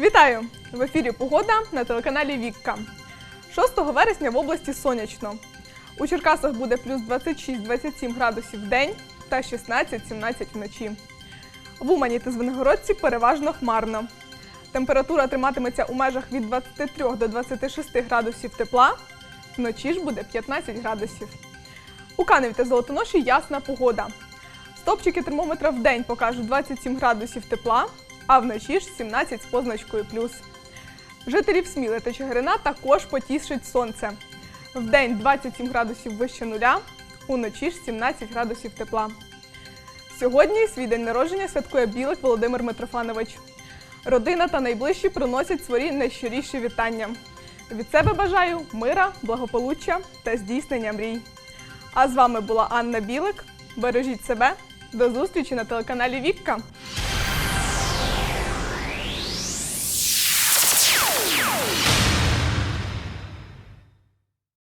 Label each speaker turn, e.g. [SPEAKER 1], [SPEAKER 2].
[SPEAKER 1] Вітаю! В ефірі Погода на телеканалі Вікка. 6 вересня в області сонячно. У Черкасах буде плюс 26-27 градусів в день та 16-17 вночі. В Умані та Звенигородці переважно хмарно. Температура триматиметься у межах від 23 до 26 градусів тепла, вночі ж буде 15 градусів. У Каневі та Золотоноші ясна погода. Стопчики термометра в день покажуть 27 градусів тепла, а вночі ж 17 з позначкою плюс. Жителів Сміли та Чигирина також потішить сонце. В день 27 градусів вище нуля, уночі ж 17 градусів тепла. Сьогодні свій день народження святкує Білик Володимир Митрофанович. Родина та найближчі приносять свої найщиріші вітання. Від себе бажаю мира, благополуччя та здійснення мрій. А з вами була Анна Білик. Бережіть себе. До зустрічі на телеканалі Вікка.